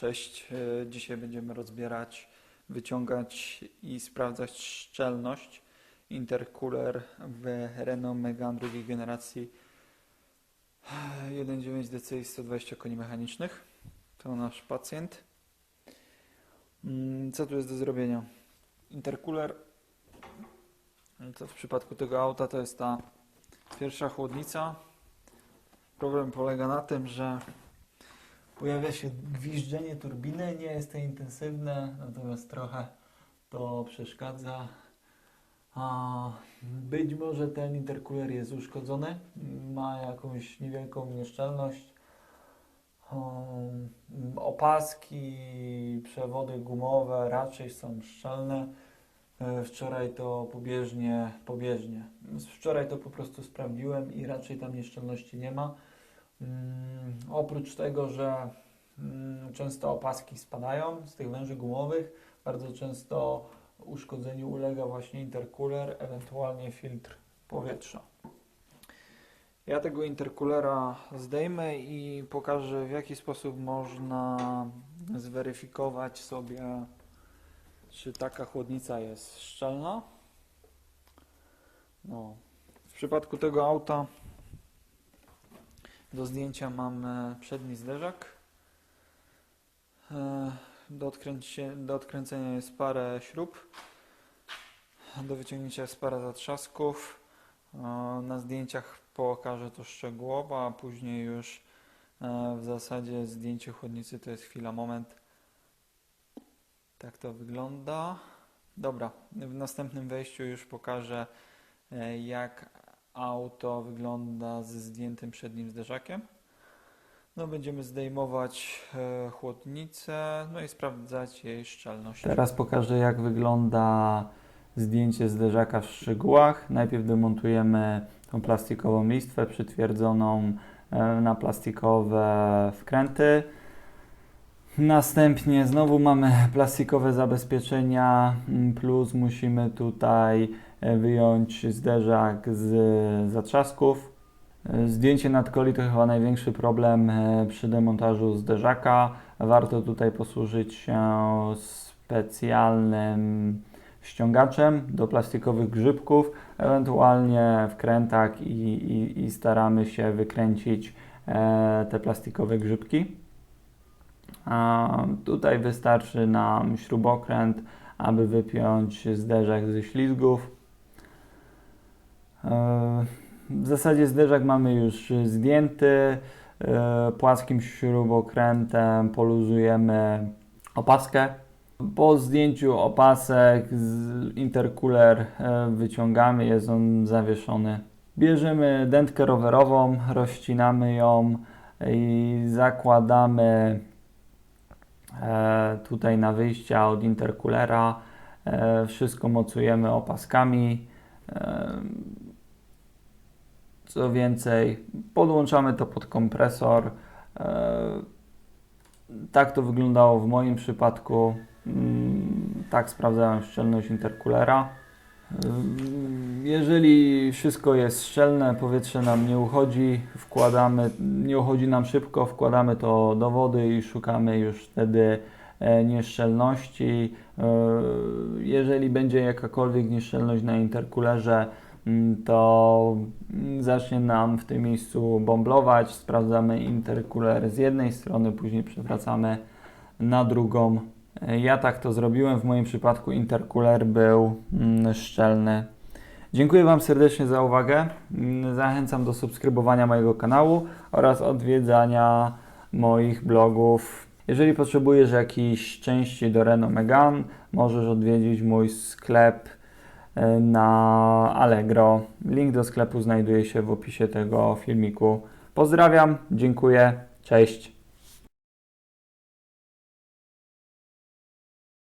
Cześć. E, Dzisiaj będziemy rozbierać, wyciągać i sprawdzać szczelność intercooler w Renault Megane drugiej generacji 1.9 DCI 120 koni mechanicznych. To nasz pacjent. Mm, Co tu jest do zrobienia? Intercooler to w przypadku tego auta to jest ta pierwsza chłodnica. Problem polega na tym, że pojawia się gwiżdżenie turbiny, nie jest to intensywne, natomiast trochę to przeszkadza. Być może ten intercooler jest uszkodzony, ma jakąś niewielką nieszczelność. Um, Opaski, przewody gumowe raczej są szczelne. E, Wczoraj to pobieżnie, pobieżnie. Wczoraj to po prostu sprawdziłem i raczej tam nieszczelności nie ma. Mm, oprócz tego, że mm, często opaski spadają z tych węży gumowych, bardzo często uszkodzeniu ulega właśnie intercooler, ewentualnie filtr powietrza. Ja tego intercoolera zdejmę i pokażę w jaki sposób można zweryfikować sobie, czy taka chłodnica jest szczelna. No. W przypadku tego auta do zdjęcia mamy przedni zderzak. E, Do, do odkręcenia jest parę śrub. Do wyciągnięcia jest parę zatrzasków. E, Na zdjęciach pokażę to szczegółowo, a później już e, w zasadzie zdjęcie chłodnicy to jest chwila, moment. Tak to wygląda. Dobra, w następnym wejściu już pokażę jak auto wygląda ze zdjętym przednim zderzakiem. No, będziemy zdejmować e, chłodnicę, no i sprawdzać jej szczelność. Teraz pokażę, jak wygląda zdjęcie zderzaka w szczegółach. Najpierw demontujemy tą plastikową listwę przytwierdzoną e, na plastikowe wkręty. Następnie znowu mamy plastikowe zabezpieczenia, plus musimy tutaj wyjąć zderzak z zatrzasków. E, Zdjęcie nadkoli to chyba największy problem e, przy demontażu zderzaka. Warto tutaj posłużyć się specjalnym ściągaczem do plastikowych grzybków, ewentualnie wkrętak i, i, i staramy się wykręcić e, te plastikowe grzybki. Tutaj wystarczy nam śrubokręt, aby wypiąć zderzak ze ślizgów. W zasadzie zderzak mamy już zdjęty. E, Płaskim śrubokrętem poluzujemy opaskę. Po zdjęciu opasek intercooler e, wyciągamy, jest on zawieszony. Bierzemy dętkę rowerową, rozcinamy ją i zakładamy e, tutaj na wyjścia od intercoolera. Wszystko mocujemy opaskami. E, Co więcej, podłączamy to pod kompresor. E, Tak to wyglądało w moim przypadku. Mm, Tak sprawdzałem szczelność intercoolera. Ym, Jeżeli wszystko jest szczelne, powietrze nam nie uchodzi, wkładamy, nie uchodzi nam szybko, wkładamy to do wody i szukamy już wtedy e, nieszczelności. E, Jeżeli będzie jakakolwiek nieszczelność na intercoolerze, mm, to mm, zacznie nam w tym miejscu bomblować. Sprawdzamy intercooler z jednej strony, później przewracamy na drugą. E, Ja tak to zrobiłem. W moim przypadku intercooler był mm, szczelny. Dziękuję Wam serdecznie za uwagę. Mm, Zachęcam do subskrybowania mojego kanału oraz odwiedzania moich blogów. Jeżeli potrzebujesz jakiejś części do Renault Megane, możesz odwiedzić mój sklep na Allegro. Link do sklepu znajduje się w opisie tego filmiku. Pozdrawiam, dziękuję, cześć.